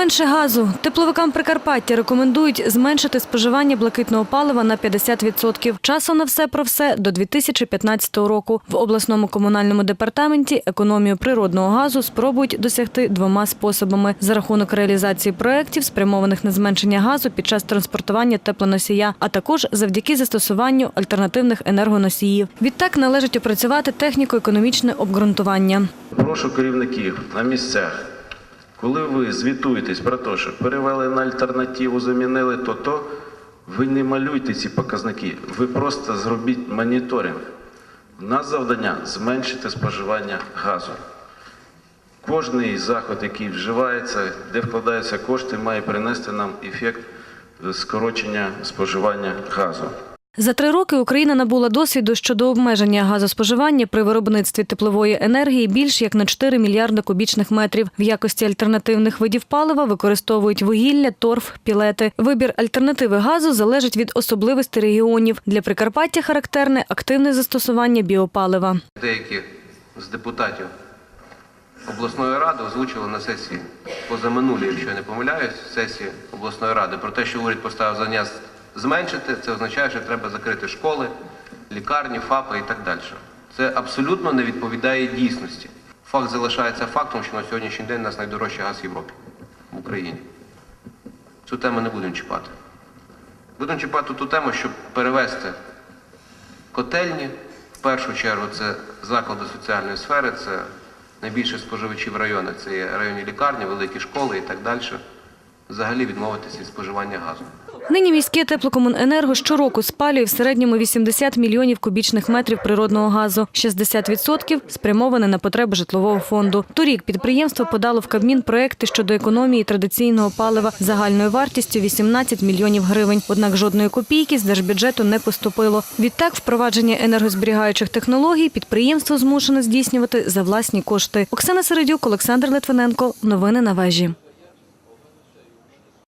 Менше газу. Тепловикам Прикарпаття рекомендують зменшити споживання блакитного палива на 50%. Часу на все про все до 2015 року. В обласному комунальному департаменті економію природного газу спробують досягти двома способами: за рахунок реалізації проєктів, спрямованих на зменшення газу під час транспортування теплоносія, а також завдяки застосуванню альтернативних енергоносіїв. Відтак належить опрацювати техніко-економічне обґрунтування. Прошу керівників на місцях, коли ви звітуєтесь про те, що перевели на альтернативу, замінили то то, ви не малюйте ці показники, ви просто зробіть моніторинг. У нас завдання зменшити споживання газу. Кожний заход, який вживається, де вкладаються кошти, має принести нам ефект скорочення споживання газу. За три роки Україна набула досвіду щодо обмеження газоспоживання при виробництві теплової енергії більш як на 4 мільярди кубічних метрів. В якості альтернативних видів палива використовують вугілля, торф, пілети. Вибір альтернативи газу залежить від особливостей регіонів. Для Прикарпаття характерне активне застосування біопалива. Деякі з депутатів обласної ради озвучили на сесії позаминулій, якщо я не помиляюсь, сесії обласної ради про те, що уряд поставив завдання зменшити, це означає, що треба закрити школи, лікарні, ФАПи і так далі. Це абсолютно не відповідає дійсності. Факт залишається фактом, що на сьогоднішній день у нас найдорожчий газ в Європі, в Україні. Цю тему не будемо чіпати. Будемо чіпати ту тему, щоб перевести Котельні, в першу чергу, це заклади соціальної сфери, це найбільше споживачів району, це є районні лікарні, великі школи і так далі. Взагалі відмовитися від споживання газу. Нині міське теплокомуненерго щороку спалює в середньому 80 мільйонів кубічних метрів природного газу. 60% спрямоване на потреби житлового фонду. Торік підприємство подало в Кабмін проекти щодо економії традиційного палива загальною вартістю 18 мільйонів гривень. Однак жодної копійки з держбюджету не поступило. Відтак, впровадження енергозберігаючих технологій підприємство змушене здійснювати за власні кошти. Оксана Середюк, Олександр Литвиненко. Новини на вежі.